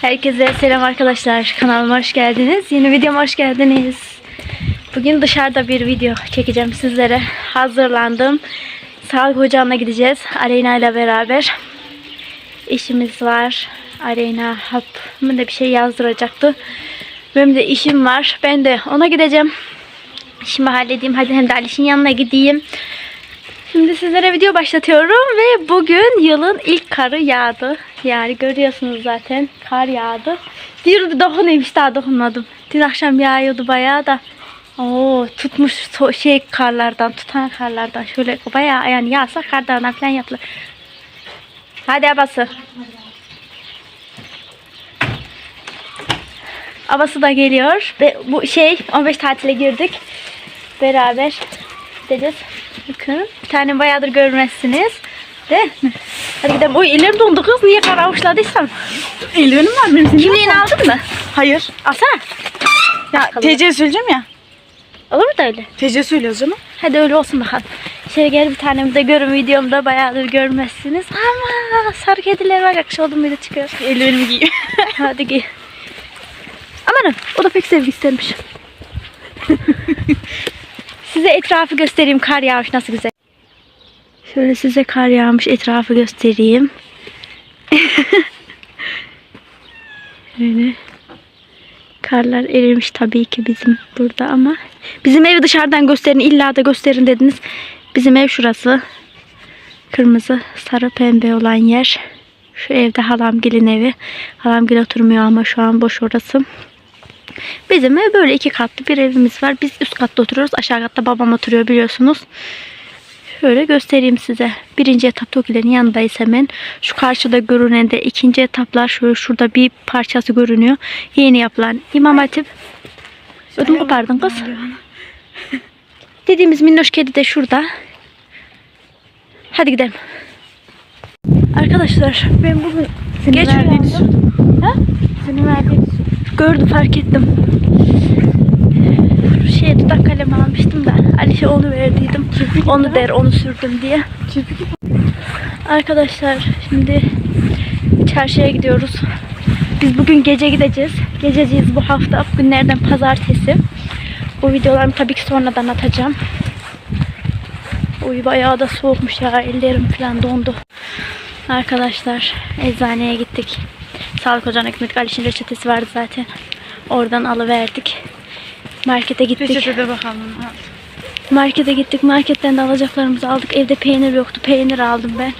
Herkese selam arkadaşlar. Kanalıma hoş geldiniz. Yeni videoma hoş geldiniz. Bugün dışarıda bir video çekeceğim sizlere. Hazırlandım. Sağlık ocağına gideceğiz. Aleyna ile beraber. İşimiz var. Aleyna hap mı da bir şey yazdıracaktı. Benim de işim var. Ben de ona gideceğim. İşimi halledeyim. Hadi hem de Aliş'in yanına gideyim. Şimdi sizlere video başlatıyorum ve bugün yılın ilk karı yağdı. Yani görüyorsunuz zaten kar yağdı. Diyorum bir dokunayım işte daha dokunmadım. Dün akşam yağıyordu bayağı da. Oo tutmuş şey karlardan tutan karlardan şöyle bayağı yani yağsa karlardan falan yapılır. Hadi abası. Abası da geliyor. Ve bu şey 15 tatile girdik. Beraber gideceğiz. Bakın bir tane bayağıdır görmezsiniz. De. Hadi gidelim. Oy ellerim dondu kız. Niye kar avuçladıysam. Eldivenim var benim senin. Kimliğini aldın mı? Hayır. Alsana. Ya Bakalım. TC söyleyeceğim ya. Olur mu da öyle? TC söylüyoruz canım. Hadi öyle olsun bakalım. Şöyle gel bir tanemi de görün videomda bayağıdır görmezsiniz. Ama sarı kediler var yakış oldum bir de çıkıyor. Eldivenimi giy. Hadi giy. Amanın o da pek sevgi istermiş. size etrafı göstereyim. Kar yağmış nasıl güzel. Şöyle size kar yağmış etrafı göstereyim. Şöyle. Karlar erimiş tabii ki bizim burada ama bizim evi dışarıdan gösterin illa da gösterin dediniz. Bizim ev şurası. Kırmızı, sarı, pembe olan yer. Şu evde halamgilin evi. Halamgil oturmuyor ama şu an boş orası. Bizim ev böyle iki katlı bir evimiz var. Biz üst katta oturuyoruz. Aşağı katta babam oturuyor biliyorsunuz. Şöyle göstereyim size. Birinci etap Tokilerin yanındayız hemen. Şu karşıda görünen de ikinci etaplar şöyle şurada bir parçası görünüyor. Yeni yapılan İmam Hatip. Ödüm kopardın kız. Dediğimiz minnoş kedi de şurada. Hadi gidelim. Arkadaşlar ben bugün geç verdiğin uyandım. Ha? Senin verdiğin su. Gördüm fark ettim. Şey dudak kalemi almıştım da Alişe onu verdiydim. Onu der onu sürdüm diye. Arkadaşlar şimdi çarşıya gidiyoruz. Biz bugün gece gideceğiz. Gececiyiz bu hafta. Günlerden pazartesi. Bu videolarımı tabii ki sonradan atacağım. Uy bayağı da soğukmuş ya. Ellerim falan dondu. Arkadaşlar eczaneye gittik. Sağlık ocağına gitmedik. Aliş'in reçetesi vardı zaten. Oradan alıverdik. Markete gittik. Reçetede bakalım. Ha. Markete gittik. Marketten de alacaklarımızı aldık. Evde peynir yoktu. Peynir aldım ben.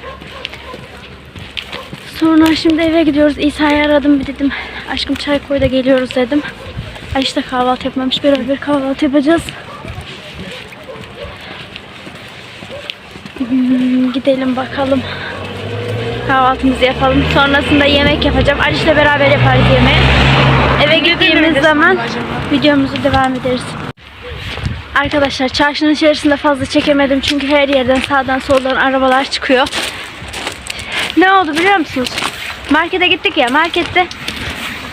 Sonra şimdi eve gidiyoruz. İsa'yı aradım bir dedim. Aşkım çay koy da geliyoruz dedim. Aliş de kahvaltı yapmamış. Beraber kahvaltı yapacağız. Hmm, gidelim bakalım. Kahvaltımızı yapalım. Sonrasında yemek yapacağım. Aliş'le beraber yaparız yemeği. Eve gittiğimiz zaman videomuzu devam ederiz. Arkadaşlar çarşının içerisinde fazla çekemedim çünkü her yerden sağdan soldan arabalar çıkıyor. Ne oldu biliyor musunuz? Markete gittik ya markette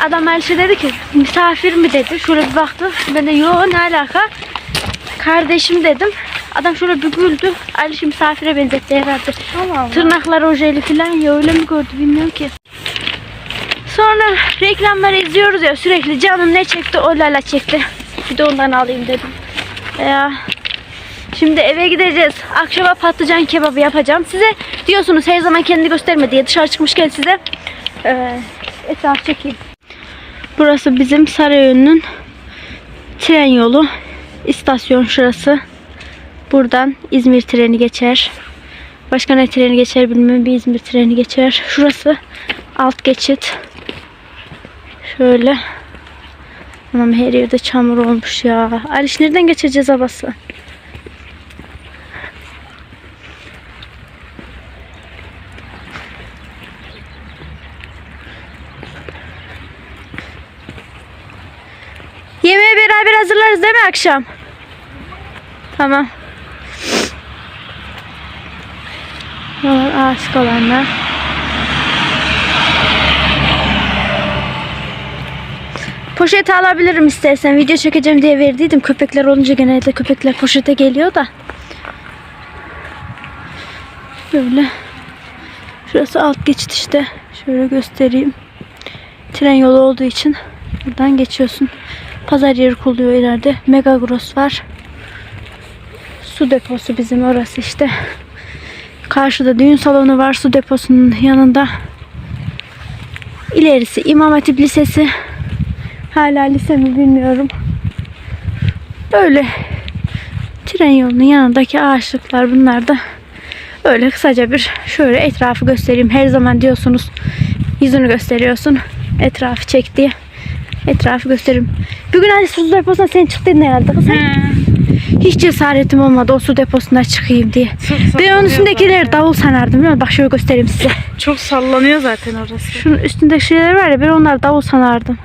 adam Alişe dedi ki misafir mi dedi. Şöyle bir baktı. Ben de yo ne alaka? Kardeşim dedim. Adam şöyle bir güldü. Aliş'i misafire benzetti herhalde. Tırnaklar ojeli falan ya öyle mi gördü bilmiyorum ki. Sonra reklamları izliyoruz ya sürekli canım ne çekti o lala çekti. Bir de ondan alayım dedim. Ya şimdi eve gideceğiz. Akşama patlıcan kebabı yapacağım. Size diyorsunuz her zaman kendini gösterme diye dışarı çıkmışken size e, etraf çekeyim. Burası bizim Sarıyönü'nün tren yolu. İstasyon şurası. Buradan İzmir treni geçer. Başka ne treni geçer bilmiyorum. Bir İzmir treni geçer. Şurası alt geçit. Şöyle. Anam her yerde çamur olmuş ya. Aliş nereden geçeceğiz abası? Yemeği beraber hazırlarız değil mi akşam? Tamam. Buralar aşık olanlar. Poşet alabilirim istersen. Video çekeceğim diye verdiydim. Köpekler olunca genelde köpekler poşete geliyor da. Böyle. Şurası alt geçit işte. Şöyle göstereyim. Tren yolu olduğu için buradan geçiyorsun. Pazar yeri kuruluyor ileride. Megagros var. Su deposu bizim orası işte. Karşıda düğün salonu var su deposunun yanında. İlerisi İmam Hatip Lisesi. Hala lise mi bilmiyorum. Böyle tren yolunun yanındaki ağaçlıklar bunlar da. Öyle kısaca bir şöyle etrafı göstereyim. Her zaman diyorsunuz yüzünü gösteriyorsun. Etrafı çek diye. Etrafı göstereyim. Bugün hani su deposuna sen çıktın herhalde kız. Hiç cesaretim olmadı o su deposuna çıkayım diye. Ben onun üstündekileri davul sanardım musun? Bak şöyle göstereyim size. Çok sallanıyor zaten orası. Şunun üstündeki şeyler var ya ben onları davul sanardım.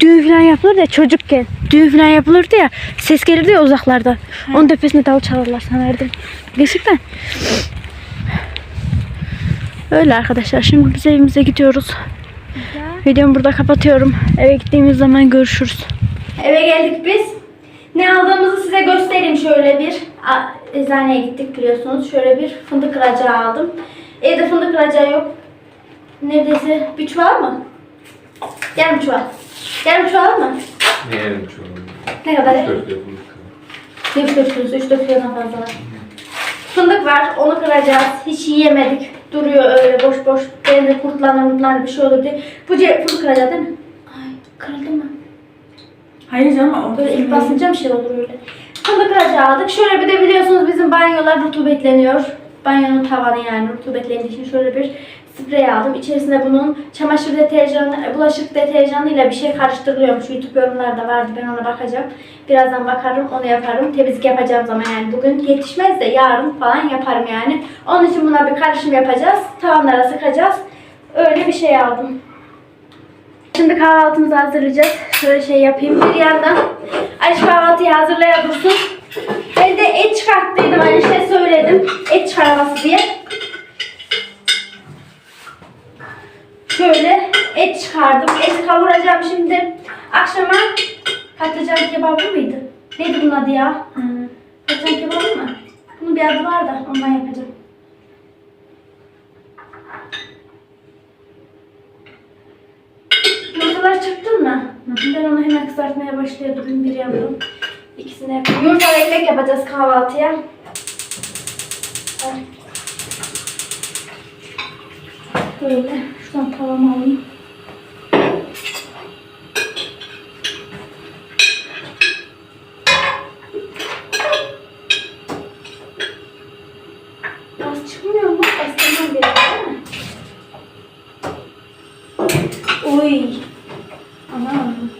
Düğün falan yapılır ya çocukken. Düğün falan yapılırdı ya ses gelirdi ya uzaklardan. Onun tepesinde davul çalarlar sanardım. Gerçekten. Öyle arkadaşlar. Şimdi biz evimize gidiyoruz. Videomu burada kapatıyorum. Eve gittiğimiz zaman görüşürüz. Eve geldik biz. Ne aldığımızı size göstereyim şöyle bir. Eczaneye gittik biliyorsunuz. Şöyle bir fındık kıracağı aldım. Evde fındık kıracağı yok. Neredeyse bir çuval mı? Yarım çuval. Yarım çuval mı? Ne yerim çoğunu? Ne kadar? Dört yapımlık. 3 4 kilosu, 3 4 kilodan fazla var. Fındık var, onu kıracağız. Hiç yiyemedik. Duruyor öyle boş boş. Benim de kurtlanır murtlanır bir şey olur diye. Bu fındık kıracağız değil mi? Ay kırıldı mı? Hayır canım o Böyle ilk basınca bir şey olur öyle. Fındık aldık. Şöyle bir de biliyorsunuz bizim banyolar rutubetleniyor. Banyonun tavanı yani rutubetlendiği için şöyle bir sprey aldım. İçerisinde bunun çamaşır deterjanı, bulaşık deterjanıyla bir şey karıştırılıyormuş. YouTube yorumlarda vardı. Ben ona bakacağım. Birazdan bakarım, onu yaparım. Temizlik yapacağım zaman yani. Bugün yetişmez de yarın falan yaparım yani. Onun için buna bir karışım yapacağız. Tavanlara sıkacağız. Öyle bir şey aldım. Şimdi kahvaltımızı hazırlayacağız. Şöyle şey yapayım. Bir yandan Ayşe kahvaltıyı hazırlayabilirsin. Ben de et çıkarttıydım Ayşe söyledim. Et çıkarması diye. Şöyle et çıkardım. Et kavuracağım şimdi. Akşama patlıcan kebabı mıydı? Neydi bunun adı ya? Patlıcan kebabı mı? Bunun bir adı var da ondan yapacağım. Yumurtalar çıktın mı? Ben onu hemen kızartmaya. Bugün bir yaptım. İkisini yapayım. Yumurtalı ekmek yapacağız kahvaltıya. Böyle. Şuradan tavamı alayım. No.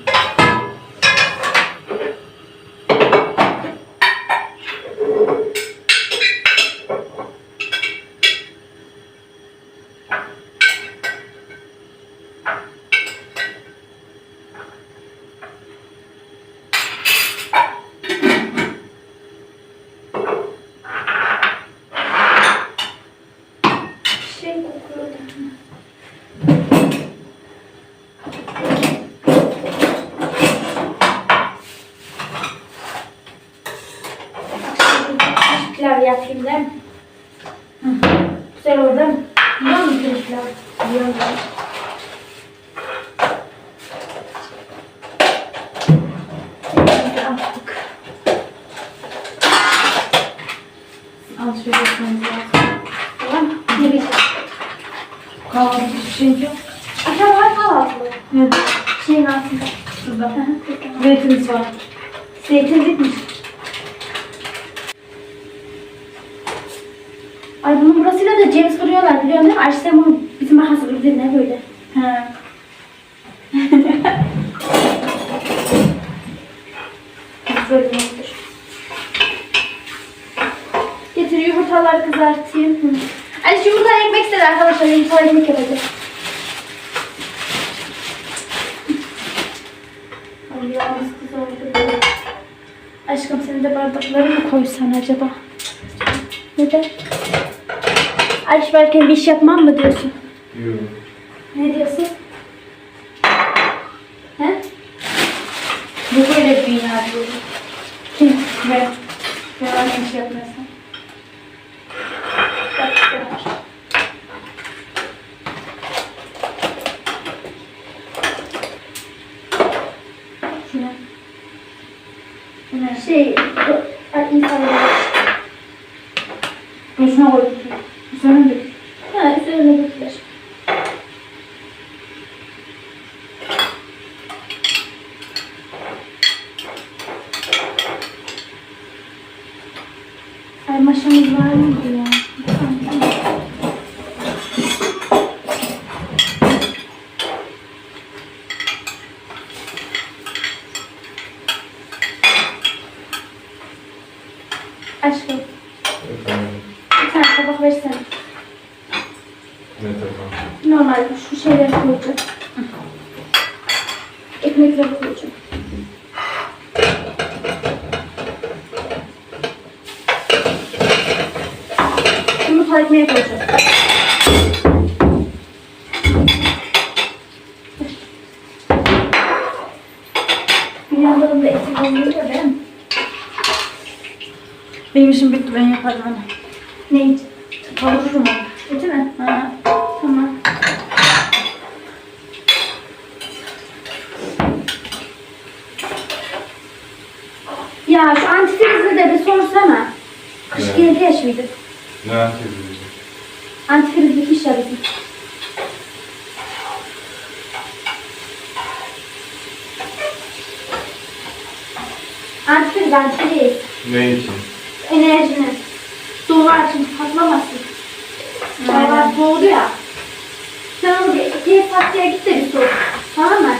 Kahvaltı hiçbir şey yok. Aşağı var kahvaltılı. Evet. Şeyin altında. Şurada. Hı hı. Zeytimiz var. Zeytin bitmiş. Ay bunun burasıyla da ceviz kırıyorlar biliyor musun? Bunu bizim mahası kırdı ne böyle? He. Böyle olmuş. Getir yumurtaları kızartayım. Hı. Ayşe yumurta ekmek istedi arkadaşlar. Yumurta ekmek yapacağız. Ay yalnız kızardı. Aşkım senin de bardakları mı koysan acaba? Neden? Ayşe belki bir iş yapmam mı diyorsun? Yok. Ne diyorsun? He? Bu böyle bir yer böyle. Kim? Ve ve annem şey yapmıyorsan. Bak, işte var. Şey, ay, insanlar. Boşuna koyduk. Üzerine dök. Ha, üzerine dökülür. Ay maşamız var mıydı ya? Aşkım, Efendim, bir tane tabak versene. ne tamam. Normal şu şeyleri koyacağım. Ekmekleri koyacağım. Yumurta ekmeği koyacağım. Bir yandan da etin olmuyor da değil mi? Benim işim bitti ben yaparım hani. Ne? Kavururum onu. Eti mi? Ha. Tamam. Ya şu antifrizi de bir sorsana. Kış Evet. geldi ya şimdi. Ne yapıyorsun? Antifriz bitmiş ya bizim. Antifriz, antifriz. Ne için? Enerjini. Duvar için patlamasın. Havalar soğudu ya. Sen onu bir diğer tatlıya git de bir soğuk. Tamam mı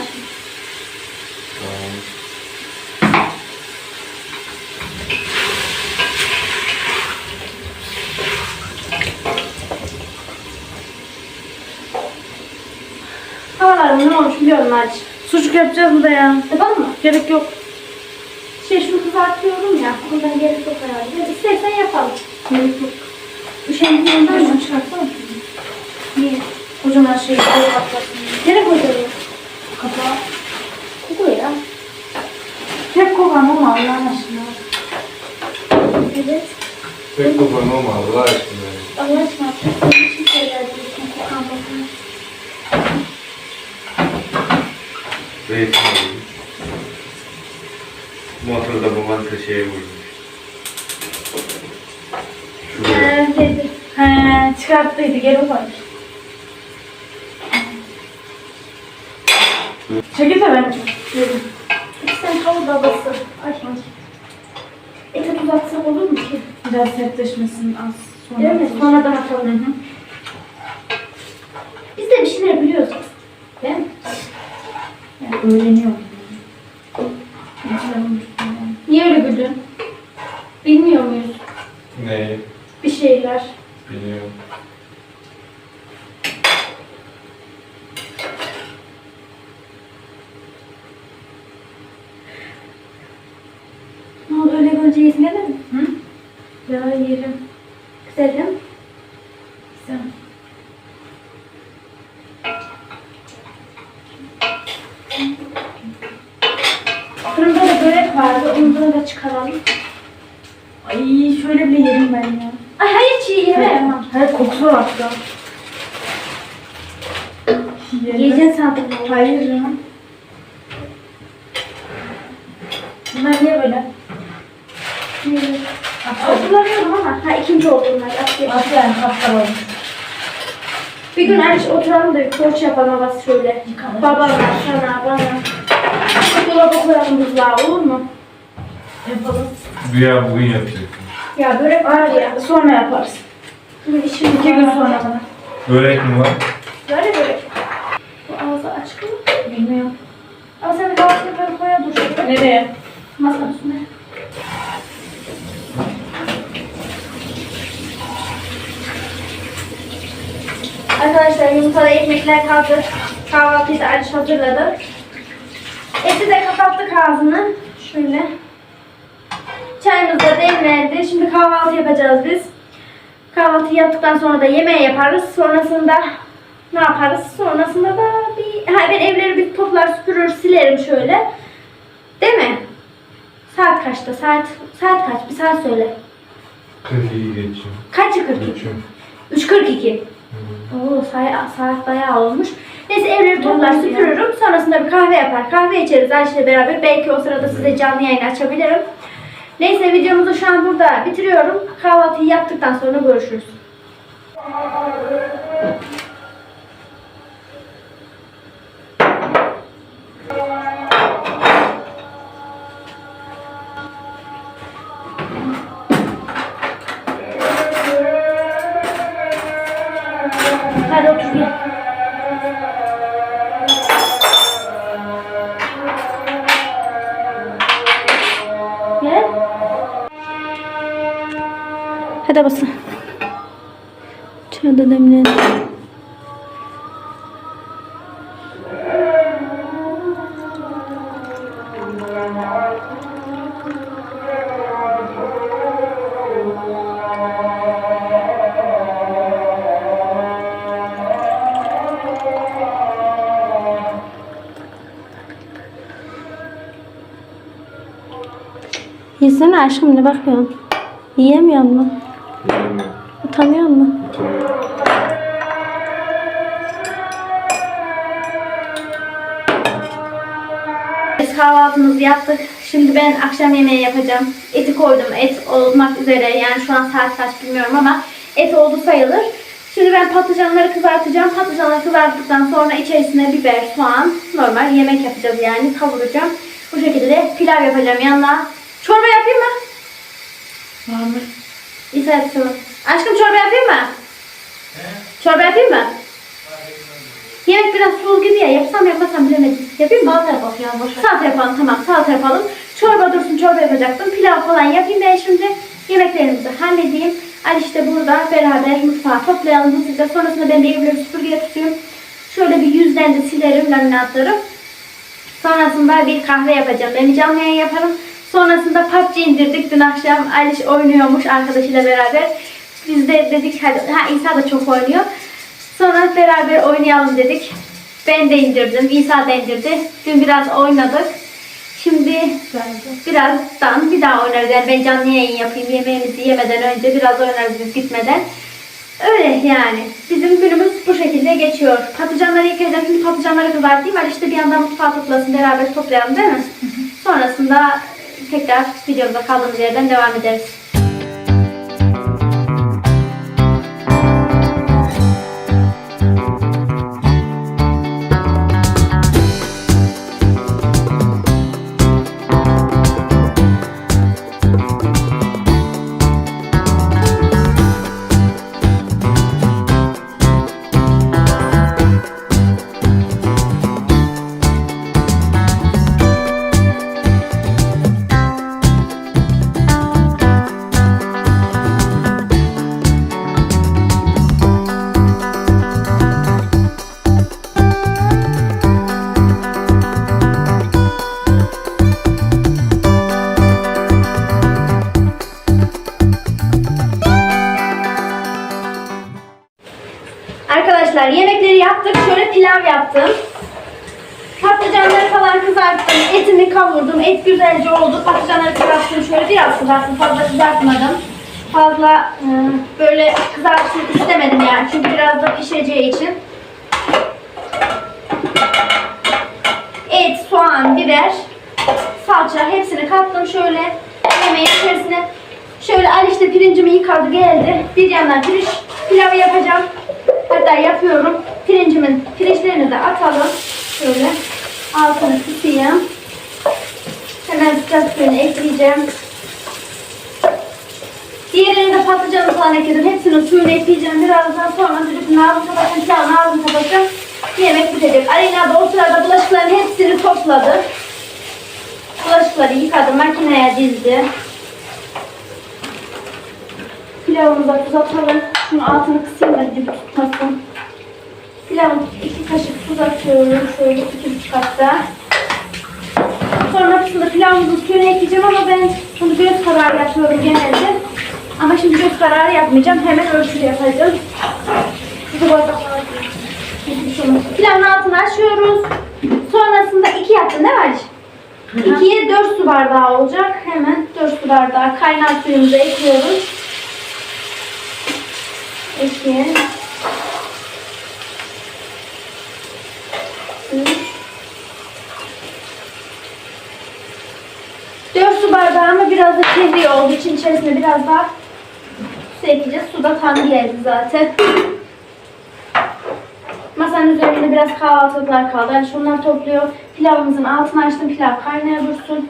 Havalarım ne olmuş biliyor musun Hacı? Sucuk yapacağız mı da ya? Yapalım mı? Gerek yok. Şey şunu kızartıyorum ya. Ondan gerek yok herhalde. İstersen yapalım. Gerek yok. Üşendiğinden Ben mi? çıkartsana. Niye? Kocaman şey koy patlasın. Nereye koyacağım? Kapağı. Koy ya. Hep kokan ama Allah'ın aşkına. Evet. Tek kopan olma Allah aşkına. Allah aşkına. Senin için şeyler diyorsun. Kokan bakın. Zeytin alayım. Motorda bu manta şeye vurmuş. Şuraya. Dedi. He çıkarttıydı geri koy. Çekil de ben yerim. Sen kavur babası. Ay. Ete tuz atsak olur mu ki? Biraz sertleşmesin az sonra. Değil mi? Sonradan atalım. Hı hı. 有点亮。Hayır kokusu var hatta. Yiyeceksin sandım. Hayır canım. Bunlar niye böyle? Hatırlamıyorum ama. Ha ikinci olduğunlar. Aferin. Nasıl yani kapkar olmuş? Bir gün Aliş oturalım da bir poğaça yapalım havası şöyle. Yıkanır. Babana, sana, bana. Dolaba koyalım buzluğa olur mu? Yapalım. Güya bugün yapacaksın. Ya börek var ya. Sonra yaparız. Bugün işim İki gün sonra bana. Börek mi var? Böyle börek. Bu ağzı açık mı? Bilmiyorum. Ama sen altını böyle koya dur. Nereye? Masanın üstüne. Arkadaşlar yumurtalı ekmekler kaldı. Kahvaltıyı da Aliş hazırladı. Eti de kapattık ağzını. Şöyle. Çayımız da demlendi. Şimdi kahvaltı yapacağız biz. Kahvaltıyı yaptıktan sonra da yemeği yaparız. Sonrasında ne yaparız? Sonrasında da bir... Ha, ben evleri bir toplar süpürür silerim şöyle. Değil mi? Saat kaçta? Saat saat kaç? Bir saat söyle. 42 geçiyor. Kaçı 42? Geçiyorum. 3.42. Oo saat, saat bayağı olmuş. Neyse evleri toplar süpürürüm. Sonrasında bir kahve yapar. Kahve içeriz Ayşe'yle beraber. Belki o sırada size canlı yayın açabilirim. Neyse videomuzu şu an burada bitiriyorum. Kahvaltıyı yaptıktan sonra görüşürüz. Hadi basın. Çağda demleyin. Yesene aşkım ne bakıyorsun? Yiyemiyor musun? Yiyemiyorum. Utanıyor musun? Utanıyorum. Biz kahvaltımızı yaptık. Şimdi ben akşam yemeği yapacağım. Eti koydum. Et olmak üzere. Yani şu an saat kaç bilmiyorum ama et oldu sayılır. Şimdi ben patlıcanları kızartacağım. Patlıcanları kızarttıktan sonra içerisine biber, soğan, normal yemek yapacağız yani. Kavuracağım. Bu şekilde pilav yapacağım yanına. Çorba yapayım mı? Var mı? İsa. Aşkım çorba yapayım mı? Çorba yapayım mı? Yemek biraz sulu gibi ya. Yapsam yapmasam bilemedim. Yapayım mı? Salata bak ya boş. Salata yapalım tamam salata yapalım. Çorba dursun çorba yapacaktım. Pilav falan yapayım ben şimdi. Yemeklerimizi halledeyim. Ali işte burada beraber mutfağı toplayalım hızlıca. Sonrasında ben de evleri süpürgeye tutayım. Şöyle bir yüzden de silerim laminatları. Sonrasında bir kahve yapacağım. Ben canlı yayın yaparım. Sonrasında PUBG indirdik. Dün akşam Aliş oynuyormuş arkadaşıyla beraber. Biz de dedik hadi. Ha İsa da çok oynuyor. Sonra beraber oynayalım dedik. Ben de indirdim. İsa da indirdi. Dün biraz oynadık. Şimdi birazdan bir daha oynarız. Yani ben canlı yayın yapayım. Yemeğimizi yemeden önce biraz oynarız biz gitmeden. Öyle yani. Bizim günümüz bu şekilde geçiyor. Patlıcanları yıkayacağım. Şimdi patlıcanları kızartayım. Ali işte bir yandan mutfağı toplasın. Beraber toplayalım değil mi? Sonrasında tekrar videomuza kaldığımız yerden devam ederiz. Patlıcanları falan kızarttım. Etimi kavurdum. Et güzelce oldu. Patlıcanları kızarttım. Şöyle biraz kızarttım. Fazla kızartmadım. Fazla e, böyle kızartsın istemedim yani. Çünkü biraz da pişeceği için. Et, soğan, biber, salça hepsini kattım şöyle yemeğin içerisine. Şöyle Ali işte pirincimi yıkadı geldi. Bir yandan pirinç pilavı yapacağım. Hatta yapıyorum. Pirincimin pirinçlerini de atalım. Şöyle altını kısayım. Hemen sıcak suyunu ekleyeceğim. Diğerini de patlıcanı falan ekledim. Hepsinin suyunu ekleyeceğim. Birazdan sonra düdüklünün ağzını kapatacağım. Pilavın ağzını kapatacağım. Yemek bitecek. Aleyna da o sırada bulaşıkların hepsini topladı. Bulaşıkları yıkadı. Makineye dizdi. Pilavımızı da tuz atalım. Şunu altını kısayım da dip tutmasın. Pilavın iki kaşık tuz atıyorum. Şöyle iki buçuk hatta. Sonrasında pilavımızın suyunu ekleyeceğim ama ben bunu göz kararı yapıyorum genelde. Ama şimdi göz kararı yapmayacağım. Hemen ölçülü yapacağım. Bu bardaklar. Pilavın altını açıyoruz. Sonrasında iki değil mi Aliş? İkiye dört su bardağı olacak. Hemen dört su bardağı kaynar suyumuzu ekliyoruz. Ekleyin. Üç. Dört su su bardağımı biraz da kirli olduğu için içerisine biraz daha su ekleyeceğiz. Su da tam geldi zaten. Masanın üzerinde biraz kahvaltılıklar kaldı. Yani şunlar topluyor. Pilavımızın altını açtım. Pilav kaynaya dursun.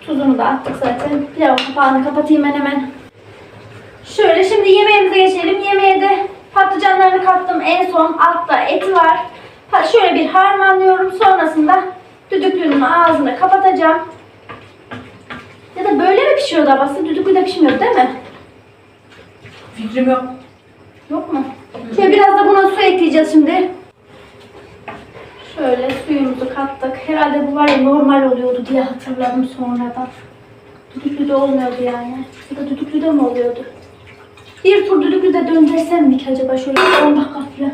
Tuzunu da attık zaten. Pilavın kapağını kapatayım ben hemen. Şöyle şimdi yemeğimize geçelim. Yemeğe de patlıcanlarını kattım. En son altta eti var. Şöyle bir harmanlıyorum. Sonrasında düdüklünün ağzını kapatacağım. Ya da böyle mi pişiyordu abası? Düdüklü de pişmiyordu değil mi? Fikrim yok. Yok mu? Şöyle biraz da buna su ekleyeceğiz şimdi. Şöyle suyumuzu kattık. Herhalde bu var ya normal oluyordu diye hatırladım sonradan. Düdüklü de olmuyordu yani. Ya da düdüklü de mi oluyordu? Bir tur düdüklü de döndürsem mi ki acaba şöyle 10 dakika falan.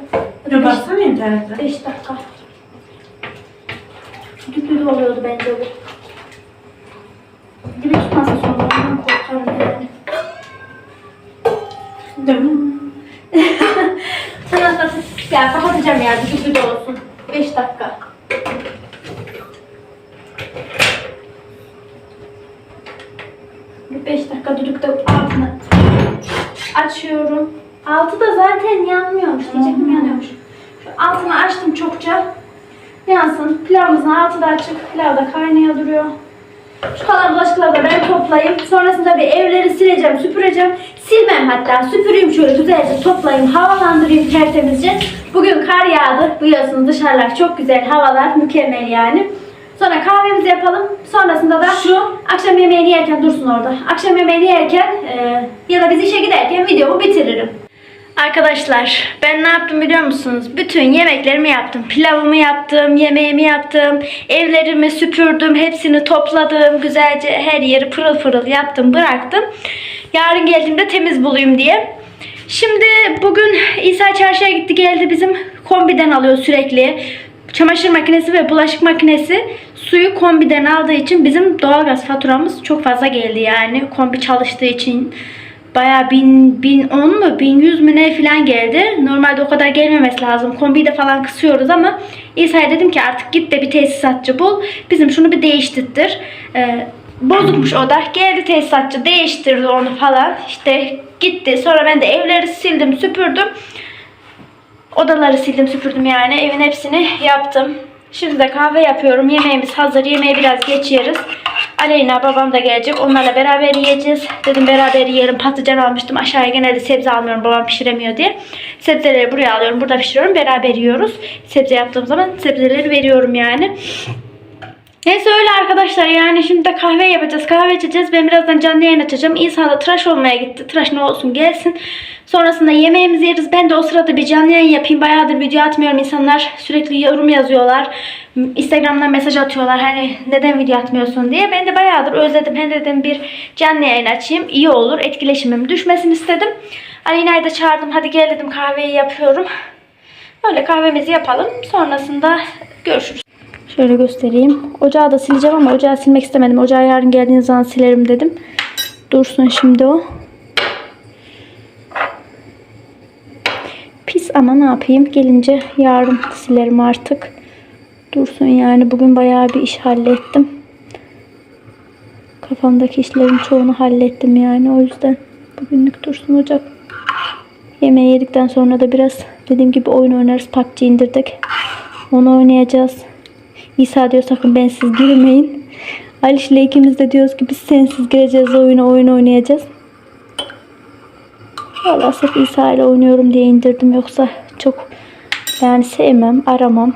Bir baksana internete. 5 dakika. Düdüklü de oluyordu bence bu. Dibi tutmasın sonra ondan korkarım yani. Mi? Sana da ya kapatacağım ya düdüklü de olsun. 5 dakika. Bir 5 dakika düdükte altını açıyorum. Altı da zaten yanmıyormuş. Diyecektim yanıyormuş. Şu altını açtım çokça. Yansın. Pilavımızın altı da açık. Pilav da kaynaya duruyor. Şu kalan bulaşıkları da ben toplayayım. Sonrasında bir evleri sileceğim, süpüreceğim. Silmem hatta. Süpüreyim şöyle güzelce toplayayım, havalandırayım tertemizce. Bugün kar yağdı. Biliyorsunuz dışarılar çok güzel. Havalar mükemmel yani. Sonra kahvemizi yapalım. Sonrasında da Şu akşam yemeğini yerken dursun orada. Akşam yemeğini yerken e, ya da biz işe giderken videomu bitiririm. Arkadaşlar ben ne yaptım biliyor musunuz? Bütün yemeklerimi yaptım. Pilavımı yaptım, yemeğimi yaptım, evlerimi süpürdüm, hepsini topladım. Güzelce her yeri pırıl pırıl yaptım, bıraktım. Yarın geldiğimde temiz bulayım diye. Şimdi bugün İsa çarşıya gitti geldi bizim kombiden alıyor sürekli. Çamaşır makinesi ve bulaşık makinesi suyu kombiden aldığı için bizim doğalgaz faturamız çok fazla geldi yani. Kombi çalıştığı için Bin on mu bin yüz mü ne falan geldi. Normalde o kadar gelmemesi lazım. Kombiyi de falan kısıyoruz ama İsa'ya dedim ki artık git de bir tesisatçı bul. Bizim şunu bir değiştirtir. Ee, bozukmuş o da. Geldi tesisatçı değiştirdi onu falan. İşte gitti. Sonra ben de evleri sildim süpürdüm. Odaları sildim süpürdüm yani. Evin hepsini yaptım. Şimdi de kahve yapıyorum. Yemeğimiz hazır. Yemeği biraz geç yeriz. Aleyna babam da gelecek. Onlarla beraber yiyeceğiz. Dedim beraber yiyelim. Patlıcan almıştım. Aşağıya genelde sebze almıyorum. Babam pişiremiyor diye. Sebzeleri buraya alıyorum. Burada pişiriyorum. Beraber yiyoruz. Sebze yaptığım zaman sebzeleri veriyorum yani. Neyse öyle arkadaşlar yani şimdi de kahve yapacağız. Kahve içeceğiz. Ben birazdan canlı yayın açacağım. İnsan da tıraş olmaya gitti. Tıraş ne olsun gelsin. Sonrasında yemeğimizi yeriz. Ben de o sırada bir canlı yayın yapayım. Bayağıdır video atmıyorum. İnsanlar sürekli yorum yazıyorlar. Instagram'dan mesaj atıyorlar. Hani neden video atmıyorsun diye. Ben de bayağıdır özledim. Hem dedim bir canlı yayın açayım. İyi olur. Etkileşimim düşmesin istedim. Alina'yı da çağırdım. Hadi gel dedim kahveyi yapıyorum. Böyle kahvemizi yapalım. Sonrasında görüşürüz. Şöyle göstereyim. Ocağı da sileceğim ama ocağı silmek istemedim. Ocağı yarın geldiğiniz zaman silerim dedim. Dursun şimdi o. Pis ama ne yapayım? Gelince yarın silerim artık. Dursun yani. Bugün bayağı bir iş hallettim. Kafamdaki işlerin çoğunu hallettim yani. O yüzden bugünlük dursun ocak. Yemeği yedikten sonra da biraz dediğim gibi oyun oynarız. PUBG indirdik. Onu oynayacağız. İsa diyor sakın bensiz girmeyin. Aliş ile ikimiz de diyoruz ki biz sensiz gireceğiz oyuna oyun oynayacağız. Valla sırf İsa ile oynuyorum diye indirdim yoksa çok yani sevmem aramam.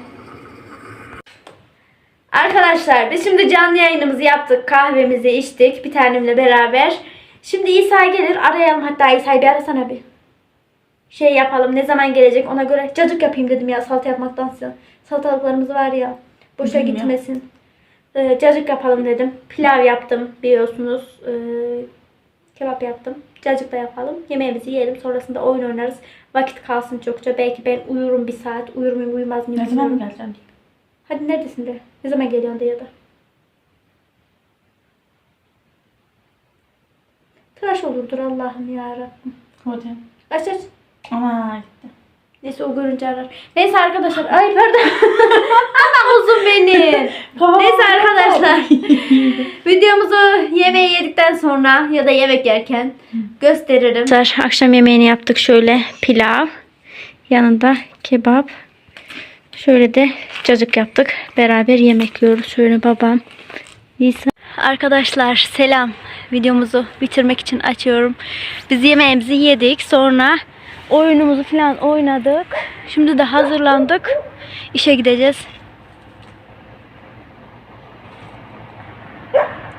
Arkadaşlar biz şimdi canlı yayınımızı yaptık. Kahvemizi içtik bir tanemle beraber. Şimdi İsa gelir arayalım hatta İsa'yı bir arasana bir. Şey yapalım ne zaman gelecek ona göre cacık yapayım dedim ya salata yapmaktansa. Salatalıklarımız var ya boşa Bilmiyorum. gitmesin. Ee, cacık yapalım dedim. Pilav yaptım biliyorsunuz. Ee, kebap yaptım. Cacık da yapalım. Yemeğimizi yiyelim. Sonrasında oyun oynarız. Vakit kalsın çokça. Belki ben uyurum bir saat. Uyur muyum uyumaz mıyım? ne zaman mı geleceğim? Hadi neredesin de? Ne zaman geliyorsun de ya da? Tıraş olurdur Allah'ım ya Rabbim. Hadi. Aç aç. Ama gitti. Neyse o görünce arar. Neyse arkadaşlar. Ay pardon. Ama uzun benim. Neyse arkadaşlar. Videomuzu yemeği yedikten sonra ya da yemek yerken gösteririm. Akşam yemeğini yaptık şöyle pilav. Yanında kebap. Şöyle de cacık yaptık. Beraber yemek yiyoruz. Şöyle babam. Nisa. Arkadaşlar selam. Videomuzu bitirmek için açıyorum. Biz yemeğimizi yedik. Sonra oyunumuzu falan oynadık. Şimdi de hazırlandık. İşe gideceğiz.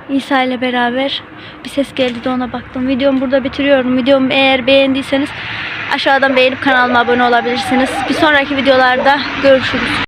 İsa ile beraber bir ses geldi de ona baktım. Videomu burada bitiriyorum. Videomu eğer beğendiyseniz aşağıdan beğenip kanalıma abone olabilirsiniz. Bir sonraki videolarda görüşürüz.